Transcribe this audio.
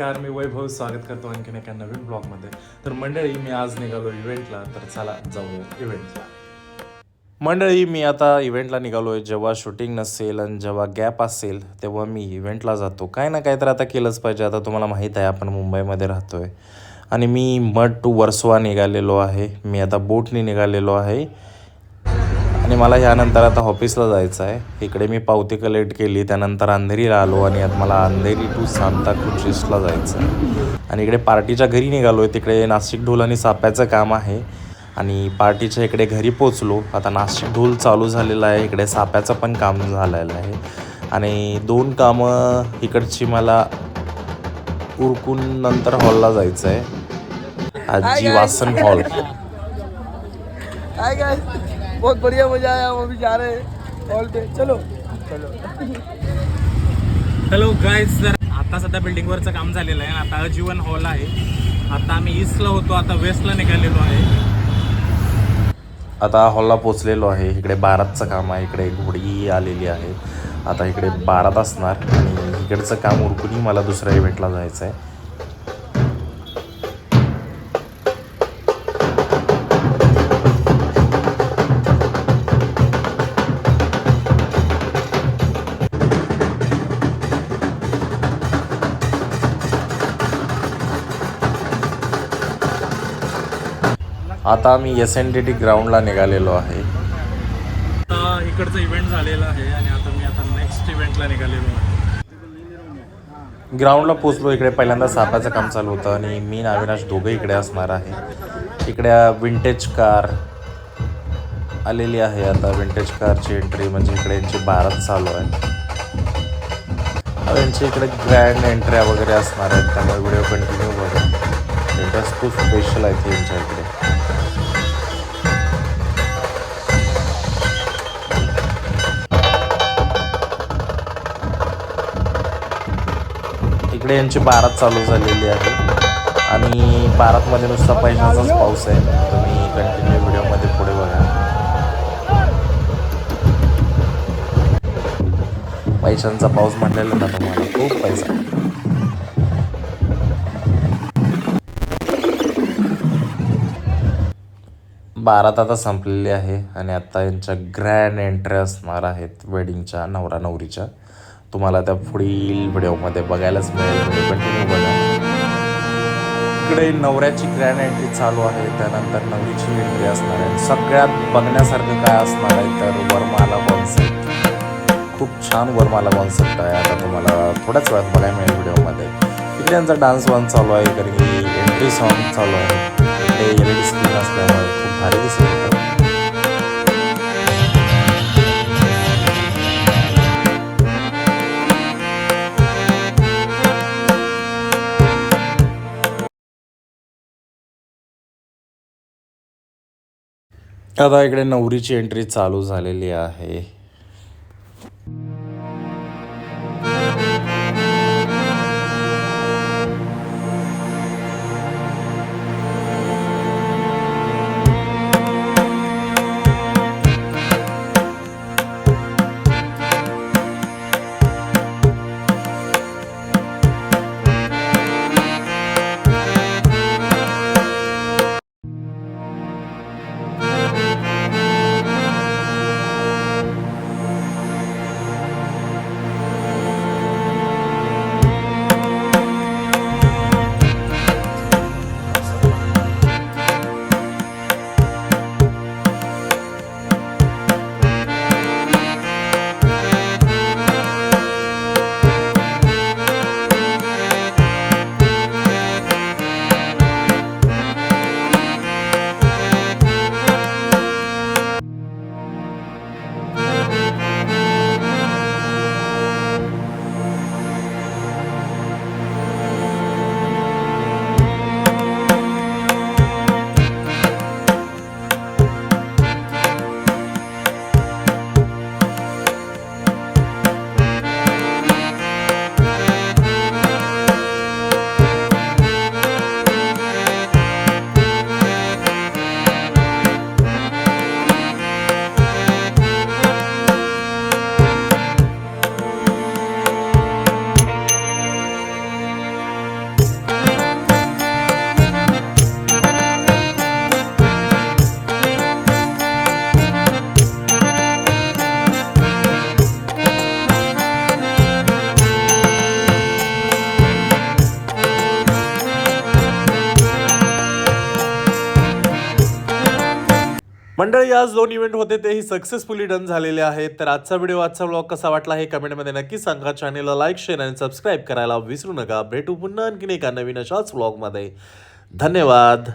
नमस्कार मी वैभव. स्वागत करतो आणखीन एका नवीन ब्लॉगमध्ये. तर मंडळी मी आज निघालो इव्हेंटला तर चला जाऊया इव्हेंटला मंडळी मी आता इव्हेंटला निघालो आहे जेव्हा शूटिंग नसेल आणि जेव्हा गॅप असेल तेव्हा मी इव्हेंटला जातो. काय ना काय तर आता केलंच पाहिजे. आता तुम्हाला माहीत आहे आपण मुंबईमध्ये राहतो आहे आणि मी मठ टू वर्सोवा निघालेलो आहे. मी आता बोटने निघालेलो आहे. आणि मला ह्यानंतर आता ऑफिसला जायचं आहे इकडे मी पावती कलेक्ट केली त्यानंतर अंधेरीला आलो आणि आता मला अंधेरी टू सांता क्रुचिसला जायचं आहे आणि इकडे पार्टीच्या घरी निघालो आहे तिकडे नाशिक ढोल आणि साप्याचं काम आहे. आणि पार्टीच्या इकडे घरी पोचलो आता नाशिक ढोल चालू झालेलं आहे इकडे साप्याचं पण काम झालेलं आहे. आणि दोन कामं इकडची मला उरकून नंतर हॉलला जायचं आहे आजी वासन हॉल बहुत बढ़िया मजा आया हम अभी जा रहे हैं हॉल पे। चलो। चलो हॅलो गाईज जर आता सध्या बिल्डिंगवरचं काम झालेलं आहे. आता अजीवन हॉल आहे. आता आम्ही ईस्टला होतो आता वेस्टला निघालेलो आहे. आता हॉलला पोचलेलो आहे. इकडे बारातचं काम आहे. इकडे घोडी आलेली आहे. आता इकडे बारात असणार. आणि इकडचं काम उरकूनही मला दुसऱ्या इव्हेंटला जायचं आहे आता मी एस एन डी टी ग्राउंडला निघालेलो आहे. आता इकडचं इव्हेंट झालेलं आहे आणि आता मी आता नेक्स्ट इव्हेंटला निघालेलो आहे. ग्राउंडला पोचलो इकडे पहिल्यांदा सापाचं काम चालू होतं आणि मी अविनाश दोघं इकडे असणार आहे. इकडे विंटेज कार आलेली आहे आता. विंटेज कारची एंट्री म्हणजे इकडे यांची बारात चालू आहे. यांची इकडे ग्रँड एंट्र्या वगैरे असणार आहेत. त्यामुळे व्हिडिओ कंटिन्यू बघा खूप स्पेशल आहेत यांच्या इकडे. इकडे यांची बारात चालू झालेली आहे. आणि बारातमध्ये नुसता पैशाचाच पाऊस आहे. तुम्ही कंटिन्यू व्हिडिओमध्ये पुढे बघा. पैशांचा पाऊस म्हटलेला ना तुम्हाला खूप पैसा. बारात आता संपलेली आहे आणि आता यांच्या ग्रँड एंट्री असणार आहेत वेडिंगच्या नवरा नवरीच्या तुम्हाला त्या पुढील व्हिडिओमध्ये बघायलाच मिळेल. म्हणजे व्हिडिओ कंटिन्यू बघा. इकडे नवऱ्याची ग्रँड एंट्री चालू आहे. त्यानंतर नवरीची एंट्री असणार आहे. सगळ्यात बघण्यासारखं काय असणार आहे तर वर्माला कॉन्सेप्ट खूप छान वर्माला कॉन्सेप्ट आहे. आता तुम्हाला थोड्याच वेळात बघायला मिळेल व्हिडिओमध्ये. इकडे यांचा डान्स वन चालू आहे. कारण की एंट्री सॉन्ग चालू आहे. इकडे एल ई डी स्क्रीन असल्यामुळे खूप भारी दिसत होतं. आता इकडे नवरीची एंट्री चालू झालेली आहे. मंडळी आज दोन इव्हेंट होते तेही सक्सेसफुली डन झालेले आहेत. तर आजचा व्हिडिओ आजचा ब्लॉग कसा वाटला हे कमेंटमध्ये नक्की सांगा. चॅनेलला लाईक शेअर आणि सबस्क्राईब करायला विसरू नका. भेटू पुन्हा आणखीन एका नवीन अशाच ब्लॉगमध्ये धन्यवाद.